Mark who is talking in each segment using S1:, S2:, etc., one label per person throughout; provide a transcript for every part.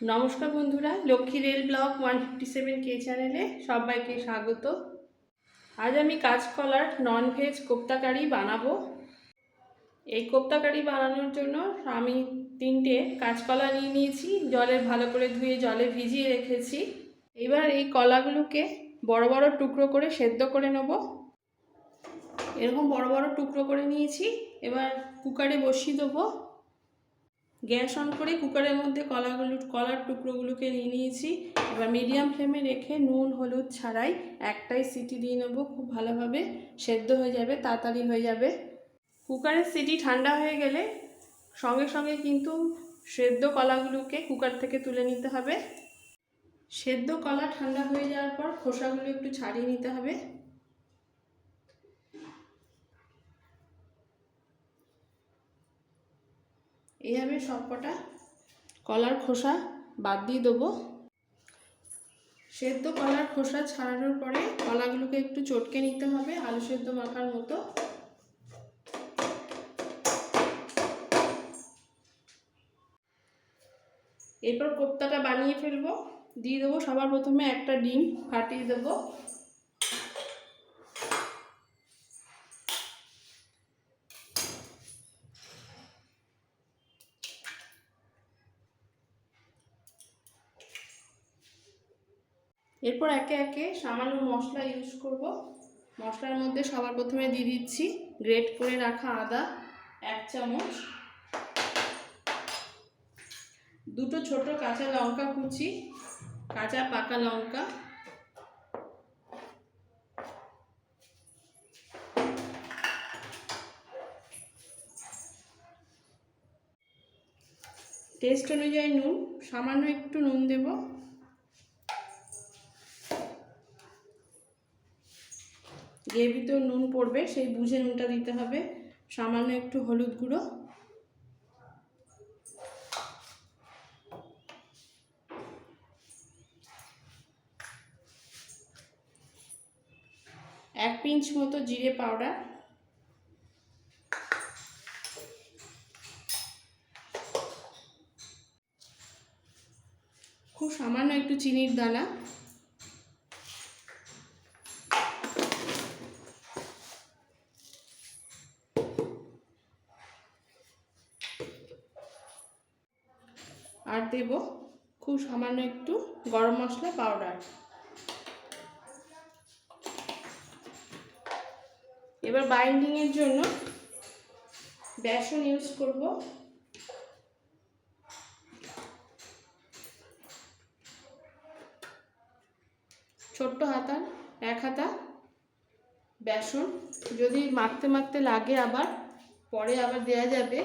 S1: নমস্কার বন্ধুরা, Lakshmi rail block one fifty seven কে চ্যানেলে সবাইকে স্বাগত। আজ আমি কাঁচকলার নন ভেজ কোপ্তাকারি বানাবো। এই কোপ্তাকারি বানানোর জন্য আমি তিনটে কাঁচকলা নিয়ে নিয়েছি, জলে ভালো করে ধুয়ে জলে ভিজিয়ে রেখেছি। এবার এই কলাগুলোকে বড় বড় টুকরো করে সেদ্ধ করে নেব। এরকম বড় বড় টুকরো করে নিয়েছি, এবার কুকারে বসিয়ে দেবো। গ্যাস অন করে কুকারের মধ্যে কলাগুলো, কলার টুকরোগুলোকে নিয়ে নিয়েছি। এবার মিডিয়াম ফ্লেমে রেখে নুন, হলুদ ছাড়াই একটাই সিটি দিয়ে নেব। খুব ভালোভাবে সেদ্ধ হয়ে যাবে, তাড়াতাড়ি হয়ে যাবে। কুকারের সিটি ঠান্ডা হয়ে গেলে সঙ্গে সঙ্গে কিন্তু সেদ্ধ কলাগুলোকে কুকার থেকে তুলে নিতে হবে। সেদ্ধ কলা ঠান্ডা হয়ে যাওয়ার পর খোসাগুলো একটু ছাড়িয়ে নিতে হবে। এইভাবে সবকটা কলার খোসা বাদ দিয়ে দেবো। সেদ্ধ কলার খোসা ছাড়ানোর পরে কলাগুলোকে একটু চটকে নিতে হবে, আলু সেদ্ধ মাখার মতো। এরপর কোপ্তাটা বানিয়ে ফেলব। দিয়ে দেবো সবার প্রথমে একটা ডিম, ফাটিয়ে দেবো। এরপর একে একে সামান্য মশলা ইউজ করব। মশলার মধ্যে সবার প্রথমে দিয়ে দিচ্ছি গ্রেট করে রাখা আদা এক চামচ। দুটো ছোট কাঁচা লঙ্কা কুচি, কাঁচা পাকা লঙ্কা। টেস্ট অনুযায়ী নুন, সামান্য একটু নুন দেবো। গ্রেভিতেও নুন পড়বে সেই বুঝে নুনটা দিতে হবে। সামান্য একটু হলুদ গুঁড়ো। এক পিঞ্চ মতো জিরে পাউডার। খুব সামান্য একটু চিনির দানা আর দেব খুব সামান্য একটু গরম মশলা পাউডার এবার বাইন্ডিংয়ের জন্য বেসন ইউজ করব। ছোট্ট হাতা, এক হাতা বেসন। যদি মাখতে মাখতে লাগে আবার, পরে আবার দেয়া যাবে।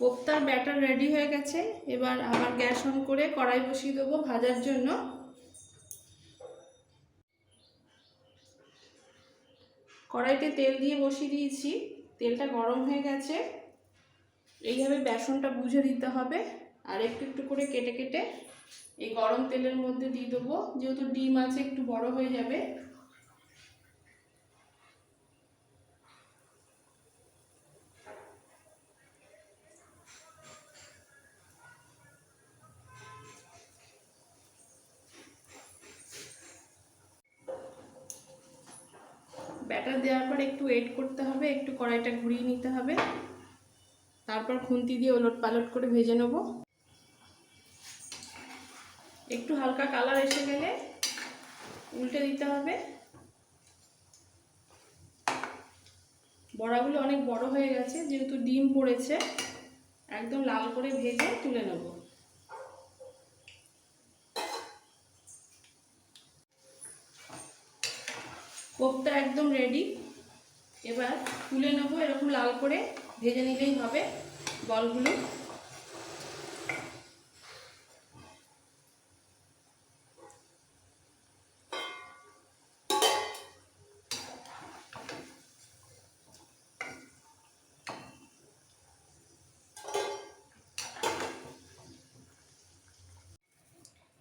S1: কোপ্তার ব্যাটার রেডি হয়ে গেছে। এবার আবার গ্যাস অন করে কড়াই বসিয়ে দেবো ভাজার জন্য। কড়াইতে তেল দিয়ে বসিয়ে দিয়েছি। তেলটা গরম হয়ে গেছে। এইভাবে বেসনটা বুঝে দিতে হবে। আর একটু একটু করে কেটে কেটে এই গরম তেলের মধ্যে দিয়ে দেবো। যেহেতু ডিম আছে, একটু বড় হয়ে যাবে। দেওয়ার পর একটু ওয়েট করতে হবে, একটু কড়াইটা ঘুরিয়ে নিতে হবে। তারপর খুন্তি দিয়ে ওলট পালট করে ভেজে নেব। একটু হালকা কালার এসে গেলে উল্টে দিতে হবে। বড়াগুলো অনেক বড় হয়ে গেছে, যেহেতু ডিম পড়েছে, একদম লাল করে ভেজে তুলে নেব। কোপ্তা একদম রেডি এবার তুলে নেব, এরকম লাল করে ভেজে নিলেই হবে বলগুলো।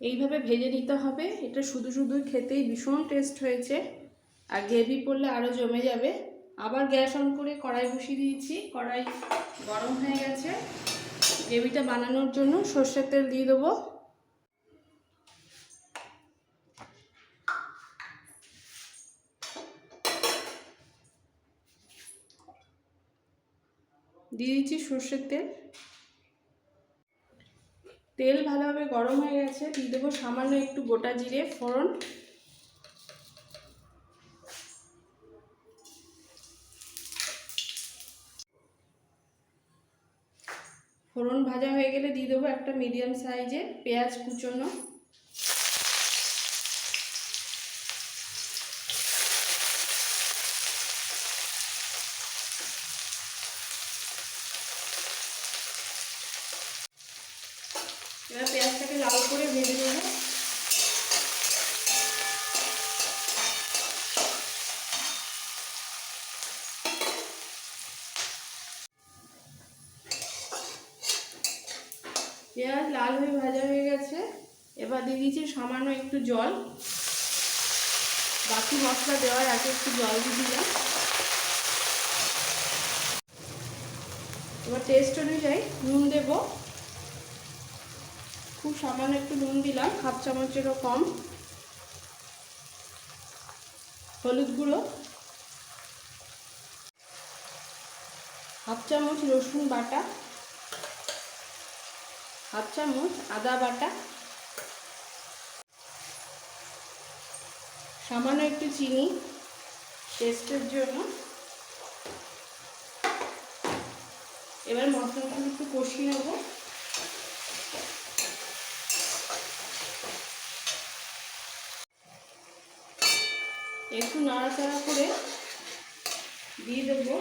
S1: এইভাবে ভেজে নিতে হবে। এটা শুধু শুধু খেতেই ভীষণ টেস্ট হয়েছে। আর গ্রেভি পড়লে আরও জমে যাবে। আবার গ্যাস অন করে কড়াই বসিয়ে দিয়েছি। কড়াই গরম হয়ে গেছে। গ্রেভিটা বানানোর জন্য সর্ষের তেল দিয়ে দেবো। দিয়ে দিচ্ছি সর্ষের তেল। তেল ভালোভাবে গরম হয়ে গেছে। দিয়ে দেবো সামান্য একটু গোটা জিরে ফোড়ন। ফোড়ন ভাজা হয়ে গেলে দিয়ে দেবো একটা মিডিয়াম সাইজের পেঁয়াজ কুচোনো। এবার পেঁয়াজটাকে লাল করে ভেজে নেব। পেঁয়াজ লাল হয়ে ভাজা হয়ে গেছে। এবার দিয়ে দিচ্ছি সামান্য একটু জল। বাকি মশলা দেওয়ার আগে একটু জল দিয়ে দিলাম। এবার টেস্ট অনুযায়ী নুন দেবো। খুব সামান্য একটু নুন দিলাম, হাফ চামচেরও কম। হলুদ গুঁড়ো। হাফ চামচ রসুন বাটা। হাফ চামচ আদা বাটা। সামান্য একটু চিনি টেস্টের জন্য। এবার মশলাগুলো একটু কষিয়ে নেব। একটু নাড়াচাড়া করে দিয়ে দেবো।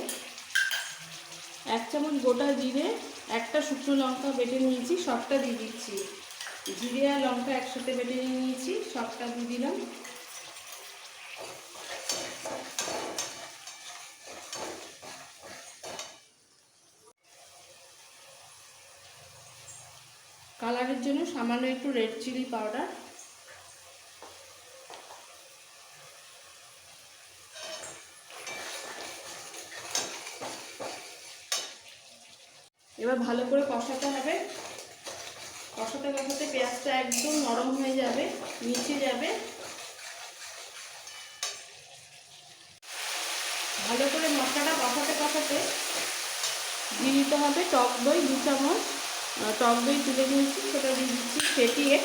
S1: এক চামচ গোটা জিরে, একটা শুকনো লঙ্কা বেটে নিয়েছি, সবটা দিয়ে দিচ্ছি। জিরে আর লঙ্কা একসাথে বেটে নিয়েছি, সবটা দিয়ে দিলাম। কালারের জন্য সামান্য একটু রেড চিলি পাউডার এবার ভালো করে কষাতে হবে। কষাতে কষাতে পেঁয়াজটা একদম নরম হয়ে যাবে নিচে যাবে। ভালো করে মশলাটা কষাতে কষাতে দিয়ে দিতে হবে টক দই দু চামচ। টক দই তুলে নিয়েছি, সেটা দিয়ে দিচ্ছি ফেটিয়ে।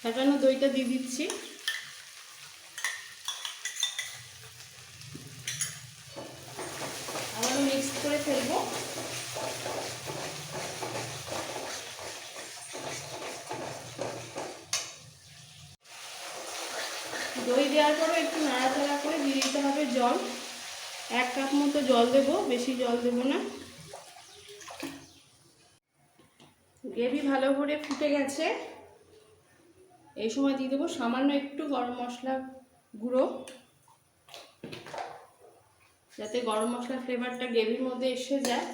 S1: ফেটানো দইটা দিয়ে দিচ্ছি আবারও মিক্স করে ফেলব দই দেওয়ার পরে একটু নাড়াচাড়া করে দিয়ে দিতে হবে জল। এক কাপ মতো জল দেবো, বেশি জল দেবো না। গ্রেভি ভালো করে ফুটে গেছে। এই সময় দিয়ে দেবো সামান্য একটু গরম মশলা গুঁড়ো। যাতে গরম মশলার ফ্লেভারটা গ্রেভির মধ্যে এসে যায়।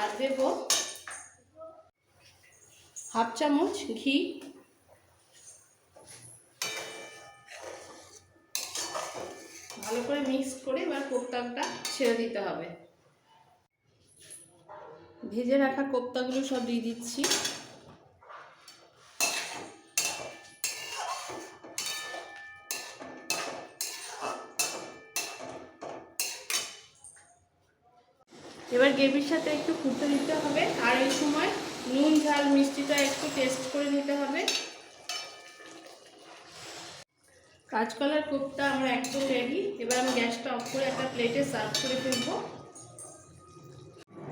S1: আর দেব হাফ চামচ ঘি। ভালো করে মিক্স করে এবার কোপ্তাটা ছেড়ে দিতে হবে। ভেজে রাখা কোপ্তাগুলো সব দিয়ে দিচ্ছি। এবার গ্রেভির সাথে একটু ফুটতে দিতে হবে। আর এই সময় নুন, ঝাল, মিষ্টিটা একটু টেস্ট করে নিতে হবে। কাঁচকলার কোপটা আমার একদম রেডি এবার আমি গ্যাসটা অফ করে একটা প্লেটে সার্ভ করে ফেলব।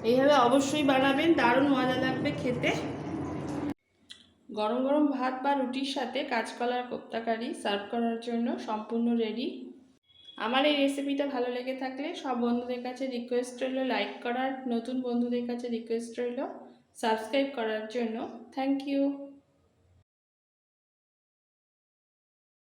S1: এইভাবে অবশ্যই বানাবেন, দারুণ মজা লাগবে খেতে। গরম গরম ভাত বা রুটির সাথে কাঁচকলার কোপ্তা কারি সার্ভ করার জন্য সম্পূর্ণ রেডি আমার এই রেসিপিটা ভালো লেগে থাকলে সব বন্ধুদের কাছে রিকোয়েস্ট রইল লাইক করার, নতুন বন্ধুদের কাছে রিকোয়েস্ট রইল সাবস্ক্রাইব করার জন্য। Thank you